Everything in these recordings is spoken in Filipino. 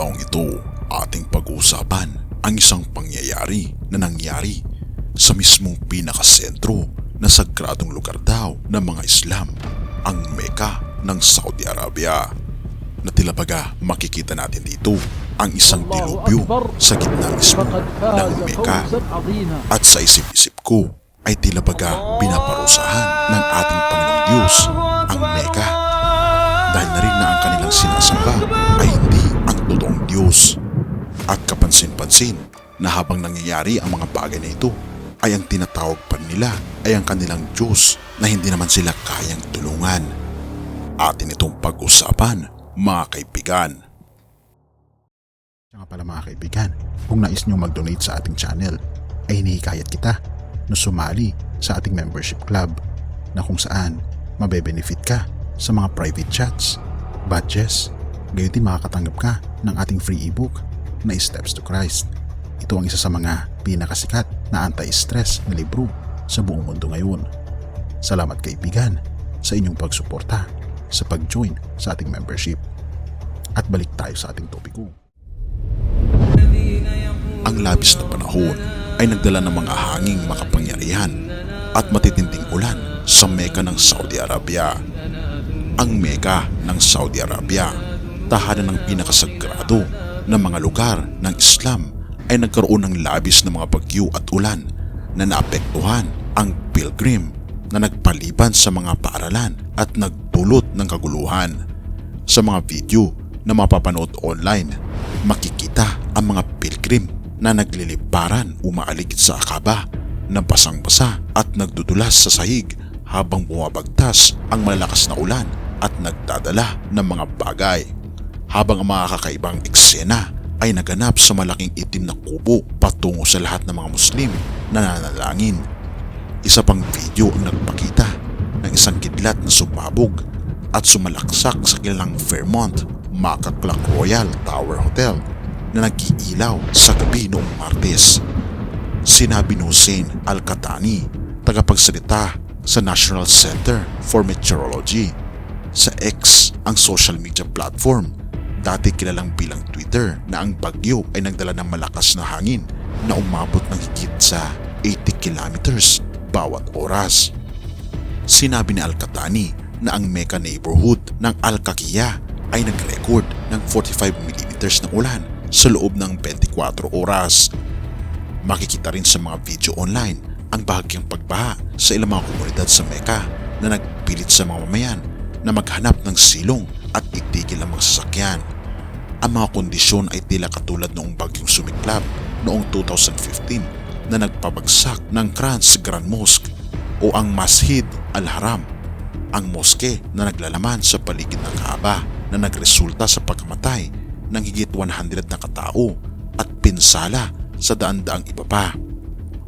pagkakataong ito, ating pag-uusapan ang isang pangyayari na nangyari sa mismong pinakasentro na sagradong lugar daw ng mga Islam, ang Mecca ng Saudi Arabia. Na tila baga makikita natin dito ang isang dilubyo sa gitna mismo ng Mecca. at sa isip-isip ko ay tila baga pinaparusahan ng ating Panginoong Diyos ang Mecca. Dahil na rin na ang kanilang sinasamba ay totoong Diyos. At kapansin-pansin na habang nangyayari ang mga bagay na ito ay ang tinatawag pa nila ay ang kanilang Diyos na hindi naman sila kayang tulungan. Atin itong pag-usapan mga kaibigan. Nga pala mga kaibigan, kung nais nyo mag-donate sa ating channel, ay hinihikayat kita na sumali sa ating membership club na kung saan mabe-benefit ka sa mga private chats, badges, gayon din makakatanggap ka ng ating free ebook na Steps to Christ. Ito ang isa sa mga pinakasikat na anti-stress na libro sa buong mundo ngayon. Salamat kaibigan sa inyong pagsuporta sa pag-join sa ating membership. At balik tayo sa ating topiko. Ang labis na panahon ay nagdala ng mga hanging makapangyarihan at matitinding ulan sa Mecca ng Saudi Arabia. Ang Mecca ng Saudi Arabia, tahanan ng pinakasagrado ng mga lugar ng Islam ay nagkaroon ng labis na mga bagyo at ulan na naapektuhan ang pilgrim na nagpaliban sa mga paaralan at nagdulot ng kaguluhan. Sa mga video na mapapanood online, makikita ang mga pilgrim na nagliliparan umaaligid sa akaba ng basang-basa at nagdudulas sa sahig habang bumabagtas ang malalakas na ulan at nagdadala ng mga bagay. Habang ang mga kakaibang eksena ay naganap sa malaking itim na kubo patungo sa lahat ng mga Muslim na nananalangin. Isa pang video ang nagpakita ng isang kidlat na sumabog at sumalaksak sa kilalang Fairmont Maca Clock Royal Tower Hotel na nag-iilaw sa gabi noong Martes. Sinabi ni Hussein Al-Katani, tagapagsalita sa National Center for Meteorology sa X ang social media platform dati kilalang bilang Twitter na ang bagyo ay nagdala ng malakas na hangin na umabot ng higit sa 80 kilometers bawat oras. Sinabi ni Al-Katani na ang Mecca neighborhood ng Al-Kakiya ay nag-record ng 45mm ng ulan sa loob ng 24 oras. Makikita rin sa mga video online ang bahagyang pagbaha sa ilang mga komunidad sa Mecca na nagpilit sa mga mamayan na maghanap ng silong at itigil ang mga sasakyan. Ang mga kondisyon ay tila katulad noong bagyong sumiklab noong 2015 na nagpabagsak ng Kranz Grand Mosque o ang Masjid Al-Haram, ang moske na naglalaman sa paligid ng Kaaba na nagresulta sa pagkamatay ng higit 100 na katao at pinsala sa daan-daang iba pa.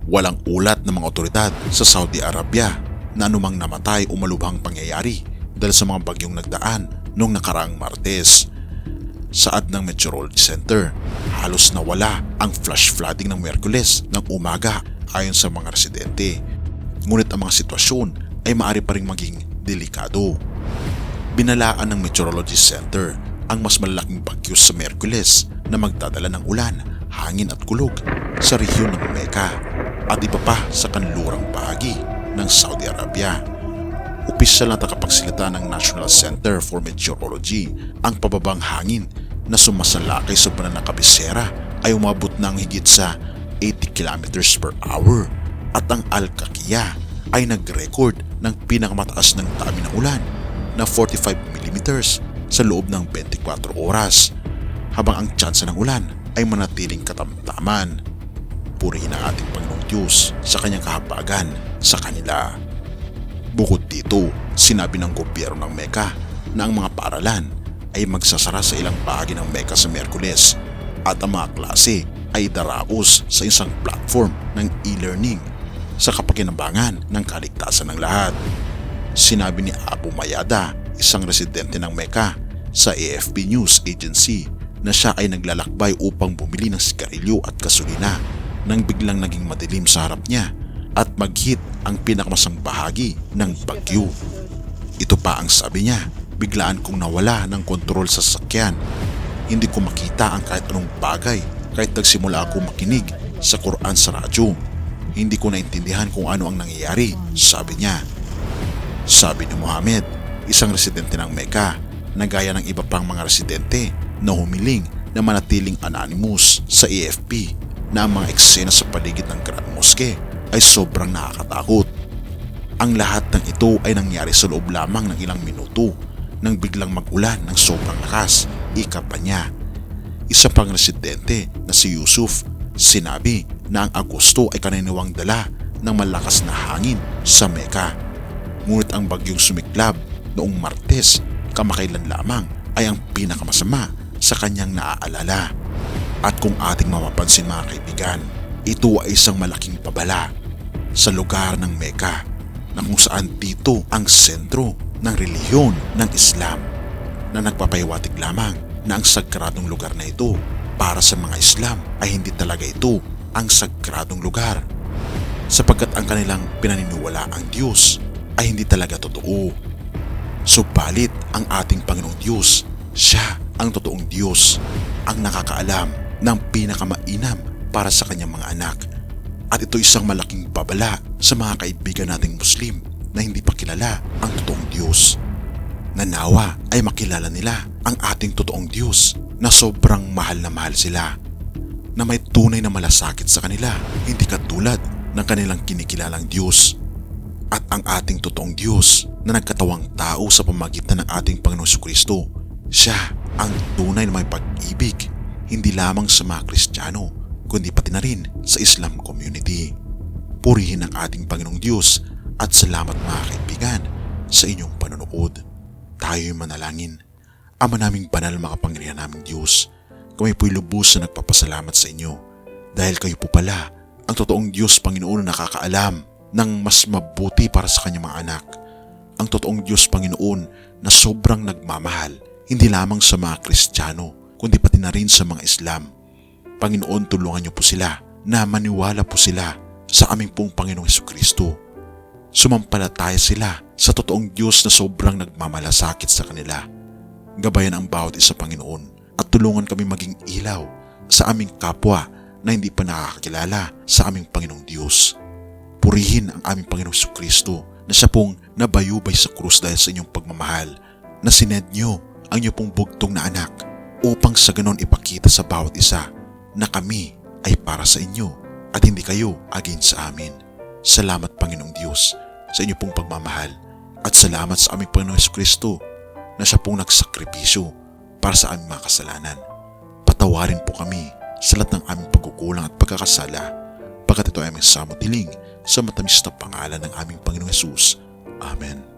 Walang ulat ng mga otoridad sa Saudi Arabia na anumang namatay o malubhang pangyayari dahil sa mga bagyong nagdaan noong nakaraang Martes. Saad ng Meteorology Center, halos nawala ang flash flooding ng Merkules ng umaga ayon sa mga residente. Ngunit ang mga sitwasyon ay maaari pa ring maging delikado. Binalaan ng Meteorology Center ang mas malaking bagyo sa Merkules na magdadala ng ulan, hangin at kulog sa rehiyon ng Mecca at iba pa sa kanlurang bahagi ng Saudi Arabia. Opisyal na tagapagsalita ng National Center for Meteorology ang pababang hangin na sumasalakay sa banang kabisera ay umabot ng higit sa 80 kilometers per hour at ang Al-Kakiya ay nag-record ng pinakamataas ng dami ng ulan na 45 millimeters sa loob ng 24 oras habang ang tsansa ng ulan ay manatiling katamtaman. Purihin ang ating Panginoong Diyos sa kanyang kahabagan sa kanila. Bukod dito, sinabi ng gobyerno ng Mecca na ang mga paaralan ay magsasara sa ilang bahagi ng Mecca sa Merkules at ang mga klase ay daraos sa isang platform ng e-learning sa kapakinabangan ng kaligtasan ng lahat. Sinabi ni Abu Mayada, isang residente ng Mecca sa AFP News Agency na siya ay naglalakbay upang bumili ng sigarilyo at gasolina nang biglang naging madilim sa harap niya at mag-hit ang pinakamasang bahagi ng bagyo. Ito pa ang sabi niya, biglaan kong nawala ng kontrol sa sasakyan hindi ko makita ang kahit anong bagay kahit nagsimula ako makinig sa Quran sa radyo. Hindi ko naintindihan kung ano ang nangyayari, sabi niya. Sabi ni Muhammad, isang residente ng Mecca na gaya ng iba pang mga residente na humiling na manatiling anonymous sa AFP na ang mga eksena sa paligid ng Grand Mosque ay sobrang nakakatakot. Ang lahat ng ito ay nangyari sa loob lamang ng ilang minuto nang biglang magulan ng sobrang lakas, ika pa niya. Isa pang residente na si Yusuf sinabi na ang Agosto ay kaniniwang dala ng malakas na hangin sa Mecca. Ngunit ang bagyong sumiklab noong Martes kamakailan lamang ay ang pinakamasama sa kanyang naaalala. At kung ating mapapansin mga kaibigan, ito ay isang malaking pabala sa lugar ng Mecca na kung saan dito ang sentro ng reliyon ng Islam na nagpapahiwatig lamang na ang sagradong lugar na ito para sa mga Islam ay hindi talaga ito ang sagradong lugar sapagkat ang kanilang pinaniniwala ang Diyos ay hindi talaga totoo. Subalit ang ating Panginoong Diyos, siya ang totoong Diyos, ang nakakaalam ng pinakamainam para sa kanyang mga anak. At ito isang malaking babala sa mga kaibigan nating Muslim na hindi pa kilala ang totoong Diyos. Nanawa ay makilala nila ang ating totoong Diyos na sobrang mahal na mahal sila. Na may tunay na malasakit sa kanila, hindi katulad ng kanilang kinikilalang Diyos. At ang ating totoong Diyos na nagkatawang tao sa pamagitan ng ating Panginoong Kristo, siya ang tunay na may pag-ibig, hindi lamang sa mga Kristiyano, kundi pati na rin sa Islam community. Purihin ang ating Panginoong Diyos at salamat mga kaibigan sa inyong panonood. Tayo'y manalangin. Ama naming banal makapangyarihan naming Diyos, kami po'y lubos na nagpapasalamat sa inyo dahil kayo po pala ang totoong Diyos Panginoon na nakakaalam ng mas mabuti para sa kanyang mga anak. Ang totoong Diyos Panginoon na sobrang nagmamahal hindi lamang sa mga Kristiyano kundi pati na rin sa mga Islam. Panginoon tulungan niyo po sila na maniwala po sila sa aming pong Panginoong Heso Kristo sumampalataya sila sa totoong Diyos na sobrang nagmamalasakit sa kanila. Gabayan ang bawat isa Panginoon at tulungan kami maging ilaw sa aming kapwa na hindi pa nakakakilala sa aming Panginoong Diyos. Purihin ang aming Panginoong Hesus Kristo na siya pong nabayubay sa krus dahil sa inyong pagmamahal na sined niyo ang inyong pong bugtong na anak upang sa ganon ipakita sa bawat isa na kami ay para sa inyo at hindi kayo against sa amin. Salamat Panginoong Diyos sa inyo pong pagmamahal at salamat sa aming Panginoong Hesus Kristo na siya pong nagsakripisyo para sa aming mga kasalanan. Patawarin po kami sa lahat ng aming pagkukulang at pagkakasala pagkat ito ay aming samot hiling sa matamis na pangalan ng aming Panginoong Hesus. Amen.